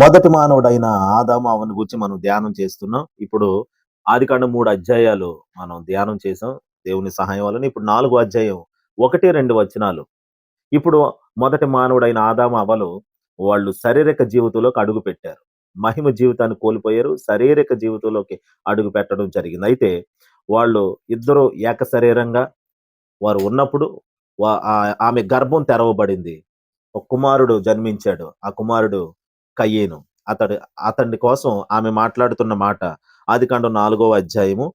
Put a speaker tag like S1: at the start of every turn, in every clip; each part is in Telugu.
S1: మొదటి మానవుడైన ఆదాము అవని గురించి మనం ధ్యానం చేస్తున్నాం. ఇప్పుడు ఆదికాండం మూడు అధ్యాయాలు మనం ధ్యానం చేసాం దేవుని సహాయం వలన ఇప్పుడు నాలుగు అధ్యాయం ఒకటి రెండు వచనాలు. ఇప్పుడు మొదటి మానవుడైన ఆదాము అవలు వాళ్ళు శారీరక జీవితంలోకి అడుగు పెట్టారు. మహిమ జీవితాన్ని కోల్పోయారు. శారీరక జీవితంలోకి అడుగు పెట్టడం జరిగింది. అయితే వాళ్ళు ఇద్దరు ఏక శరీరంగా వారు ఉన్నప్పుడు ఆమె గర్భం తెరవబడింది. ఒక కుమారుడు జన్మించాడు. ఆ కుమారుడు కయ్యేను. అతడు అతడి కోసం ఆమె మాట్లాడుతున్న మాట ఆదికాండం నాలుగో అధ్యాయము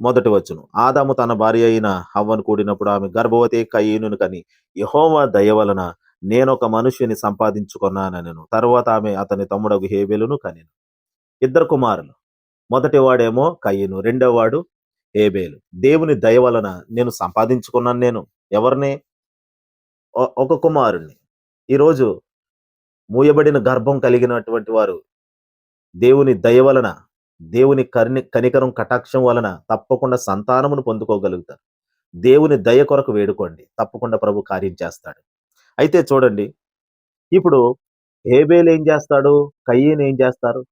S1: మొదటి వచ్చును ఆదాము తన భార్య అయిన హవ్వను కూడినప్పుడు ఆమె గర్భవతి కయ్యేను కని యహోవా దయ వలన నేను ఒక మనుషుని సంపాదించుకున్నానను తర్వాత ఆమె అతని తమ్ముడగు హేబెలును కనెను. ఇద్దరు కుమారులు. మొదటి వాడేమో కయ్యను రెండో వాడు హేబేలు. దేవుని దయ వలన నేను సంపాదించుకున్నాను నేను. ఎవరిని? ఒక కుమారుణ్ణి. ఈరోజు మూయబడిన గర్భం కలిగినటువంటి వారు దేవుని దయ వలన దేవుని కర్ని కనికరం కటాక్షం వలన తప్పకుండా సంతానమును పొందుకోగలుగుతారు. దేవుని దయ కొరకు వేడుకోండి. తప్పకుండా ప్రభు కార్యం చేస్తాడు. అయితే చూడండి ఇప్పుడు హేబేలు ఏం చేస్తాడు? కయ్యను ఏం చేస్తారు?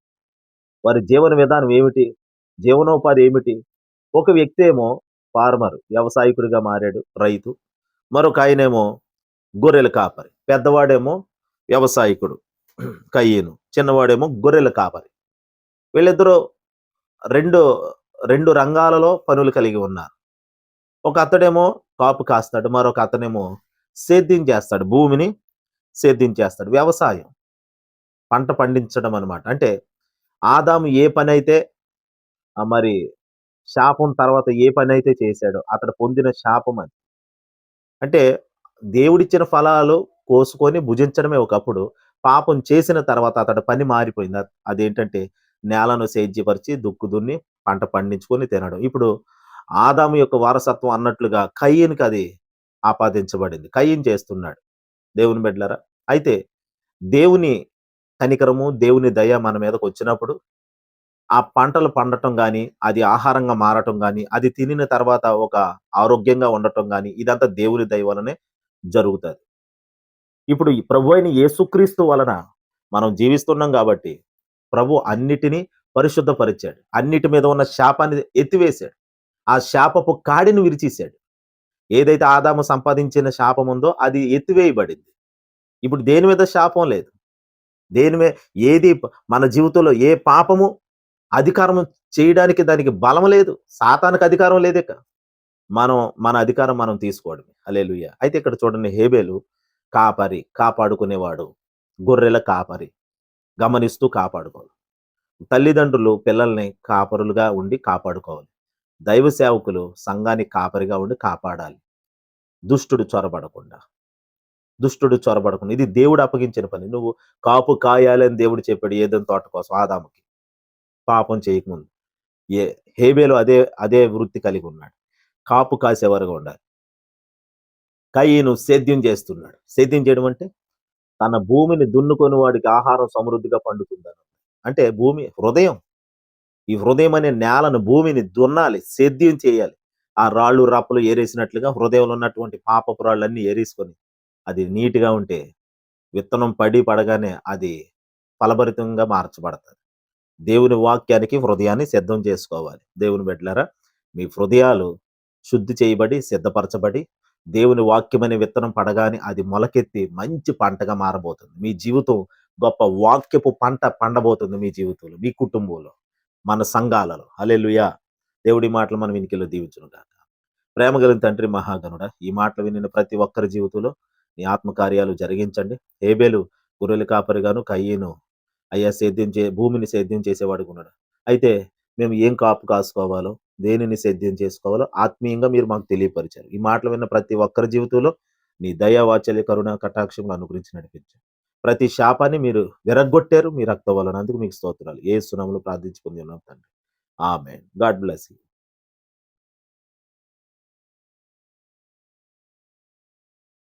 S1: వారి జీవన విధానం ఏమిటి? జీవనోపాధి ఏమిటి? ఒక వ్యక్తి ఏమో ఫార్మర్ వ్యవసాయకుడిగా మారాడు రైతు. మరొక ఆయనేమో గొర్రెల కాపరి పెద్దవాడేమో వ్యవసాయకుడు కయ్యను. చిన్నవాడేమో గొర్రెల కాపరి. వీళ్ళిద్దరూ రెండు రెండు రంగాలలో పనులు కలిగి ఉన్నారు. ఒక అతడేమో కాపు కాస్తాడు మరొక అతనేమో సేద్యం చేస్తాడు భూమిని సేద్యం చేస్తాడు వ్యవసాయం పంట పండించడం అనమాట అంటే ఆదాము ఏ పని అయితే మరి శాపం తర్వాత ఏ పని అయితే చేశాడో అతడు పొందిన శాపం అని అంటే దేవుడిచ్చిన ఫలాలు కోసుకొని భుజించడమే ఒకప్పుడు. పాపం చేసిన తర్వాత అతడు పని మారిపోయింది. అదేంటంటే నేలను సేద్యపరిచి దుక్కు దున్ని పంట పండించుకొని తినడం. ఇప్పుడు ఆదాము యొక్క వారసత్వం అన్నట్లుగా కయ్యన్కి అది ఆపాదించబడింది. కయ్యం చేస్తున్నాడు. దేవుని బిడ్డలరా అయితే దేవుని కనికరము దేవుని దయ మన మీదకి వచ్చినప్పుడు ఆ పంటలు పండటం కానీ అది ఆహారంగా మారటం కానీ అది తినిన తర్వాత ఒక ఆరోగ్యంగా ఉండటం కానీ ఇదంతా దేవుని దయ వలనే జరుగుతుంది. ఇప్పుడు ప్రభు అయిన యేసుక్రీస్తు వలన మనం జీవిస్తున్నాం కాబట్టి ప్రభు అన్నిటినీ పరిశుద్ధపరిచాడు. అన్నిటి మీద ఉన్న శాపాన్ని ఎత్తివేశాడు. ఆ శాపపు కాడిని విరిచేశాడు. ఏదైతే ఆదాము సంపాదించిన శాపం ఉందో అది ఎత్తివేయబడింది. ఇప్పుడు దేని మీద శాపం లేదు? దేని మీద ఏది మన జీవితంలో ఏ పాపము అధికారం చేయడానికి దానికి బలం లేదు? సాతానికి అధికారం లేదు ఇక మనం మన అధికారం మనం తీసుకోవడమే. అలేలుయ్య అయితే ఇక్కడ చూడండి హేబేలు కాపరి కాపాడుకునేవాడు. గొర్రెల కాపరి. గమనిస్తూ కాపాడుకోవాలి. తల్లిదండ్రులు పిల్లల్ని కాపరులుగా ఉండి కాపాడుకోవాలి. దైవ సేవకులు సంఘాన్ని కాపరిగా ఉండి కాపాడాలి. దుష్టుడు చొరబడకుండా. దుష్టుడు చొరబడకుండా. ఇది దేవుడు అప్పగించిన పని. నువ్వు కాపు కాయాలని దేవుడు చెప్పాడు ఏదైనా తోట కోసం ఆదాముకి. పాపం చేయకముందు. ఏ హేబేలు అదే అదే వృత్తి కలిగి ఉన్నాడు. కాపు కాసేవారుగా ఉండాలి. కయ్యను సేద్యం చేస్తున్నాడు. సేద్యం చేయడం అంటే తన భూమిని దున్నుకొని వాడికి ఆహారం సమృద్ధిగా పండుతుందని. అంటే భూమి హృదయం. ఈ హృదయం అనే నేలను భూమిని దున్నాలి సేద్యం చేయాలి. ఆ రాళ్ళు రప్పలు ఏరేసినట్లుగా హృదయంలో ఉన్నటువంటి పాపపు రాళ్ళన్నీ ఏరేసుకొని అది నీట్గా ఉంటే విత్తనం పడి పడగానే అది ఫలభరితంగా మార్చబడుతుంది. దేవుని వాక్యానికి హృదయాన్ని సిద్ధం చేసుకోవాలి. దేవుని బిడ్డలారా మీ హృదయాలు శుద్ధి చేయబడి సిద్ధపరచబడి దేవుని వాక్యమనే విత్తనం పడగానే అది మొలకెత్తి మంచి పంటగా మారబోతుంది. మీ జీవితం గొప్ప వాక్యపు పంట పండబోతుంది మీ జీవితంలో మీ కుటుంబంలో మన సంఘాలలో. అలెలుయా దేవుడి మాటలు మనం వెనికిలో దీవించును గాక. ప్రేమ గల తండ్రి మహాగనుడ ఈ మాటలు వినిన ప్రతి ఒక్కరి జీవితంలో నీ ఆత్మకార్యాలు జరిగించండి. హేబేలు గొర్రెలు కాపరిగాను కయ్యను అయ్యా సేద్యం చే భూమిని సేద్యం చేసేవాడుకున్నాడు అయితే మేము ఏం కాపు కాసుకోవాలో దేనిని సేద్యం చేసుకోవాలో ఆత్మీయంగా మీరు మాకు తెలియపరిచారు. ఈ మాటలు విన్న ప్రతి ఒక్కరి జీవితంలో నీ దయా వాచల్య కరుణ కటాక్షంగా అనుగురించి నడిపించారు ప్రతి శాపాన్ని మీరు విరగ్గొట్టారు మీ రక్త వలన. అందుకు మీకు స్తోత్రాలు. ఏ సునములు ప్రార్థించుకుంది ఉన్నాం తండ్రి. ఆమె గాడ్ బ్లెస్ యూ.